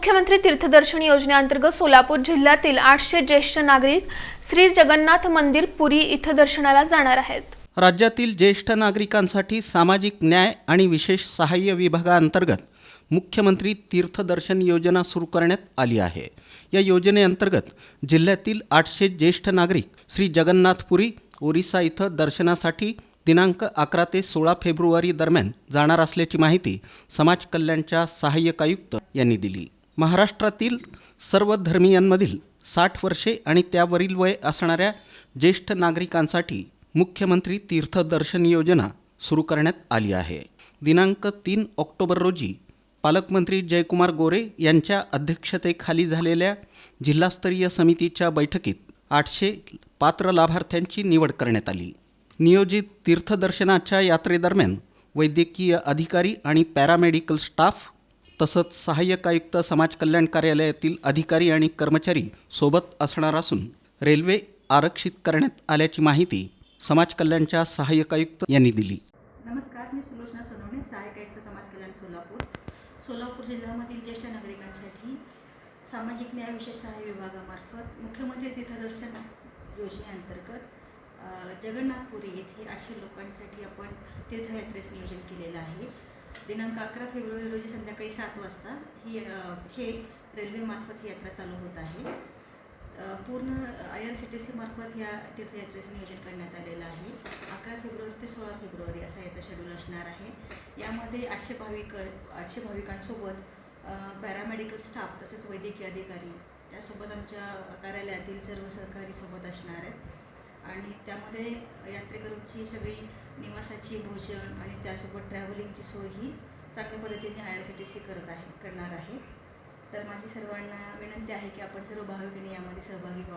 मुख्यमंत्री तीर्थदर्शन योजनेअंतर्गत सोलापूर जिल्ह्यातील आठशे ज्येष्ठ नागरिक श्री जगन्नाथ मंदिर पुरी इथं दर्शनाला जाणार आहेत. राज्यातील ज्येष्ठ नागरिकांसाठी सामाजिक न्याय आणि विशेष सहाय्य विभागाअंतर्गत मुख्यमंत्री तीर्थदर्शन योजना सुरू करण्यात आली आहे. या योजनेअंतर्गत जिल्ह्यातील आठशे ज्येष्ठ नागरिक श्री जगन्नाथपुरी ओरिसा इथं दर्शनासाठी दिनांक अकरा ते सोळा फेब्रुवारी दरम्यान जाणार असल्याची माहिती समाज कल्याणच्या सहाय्यक आयुक्त यांनी दिली. महाराष्ट्रातील सर्व धर्मियांमधील साठ वर्षे आणि त्यावरील वय असणाऱ्या ज्येष्ठ नागरिकांसाठी मुख्यमंत्री तीर्थदर्शन योजना सुरू करण्यात आली आहे. दिनांक तीन ऑक्टोबर रोजी पालकमंत्री जयकुमार गोरे यांच्या अध्यक्षतेखाली झालेल्या जिल्हास्तरीय समितीच्या बैठकीत आठशे पात्र लाभार्थ्यांची निवड करण्यात आली. नियोजित तीर्थदर्शनाच्या यात्रेदरम्यान वैद्यकीय अधिकारी आणि पॅरामेडिकल स्टाफ तसंच सहाय्यक आयुक्त समाज कल्याण कार्यालयातील अधिकारी आणि कर्मचारी सोबत असणार असून रेल्वे आरक्षित करण्यात आल्याची माहिती समाज कल्याणच्या सहाय्यक आयुक्त यांनी दिली. नमस्कार मी सुलोचना सोनवणे सहाय्यक आयुक्त समाज कल्याण सोलापूर. सोलापूर जिल्ह्यामधील ज्येष्ठ नागरिकांसाठी सामाजिक न्याय विशेष सहाय्य विभागामार्फत मुख्यमंत्री तीर्थदर्शन योजनेअंतर्गत जगन्नाथपुरी येथे आठशे लोकांसाठी आपण तीर्थयात्रेस नियोजन केलेलं आहे. दिनांक अकरा फेब्रुवारी रोजी संध्याकाळी सात वाजता ही हे रेल्वेमार्फत ही यात्रा चालू होत आहे. पूर्ण I R C T C मार्फत या तीर्थयात्रेचं नियोजन करण्यात आलेलं आहे. अकरा फेब्रुवारी ते सोळा फेब्रुवारी असा याचा शेड्यूल असणार आहे. यामध्ये आठशे भाविक आठशे भाविकांसोबत पॅरामेडिकल स्टाफ तसेच वैद्यकीय अधिकारी त्यासोबत आमच्या कार्यालयातील सर्व सहकारी सोबत असणार आहेत. आणि त्यामध्ये यात्रेकरूंची सगळी निवासाची भोजन आणि त्यासोबत ट्रॅव्हलिंगची सोय ही चांगल्या पद्धतीने I R C T C करत आहे करणार आहे. तर माझी सर्वांना विनंती आहे की आपण सर्व भाविकांनी यामध्ये सहभागी व्हावं.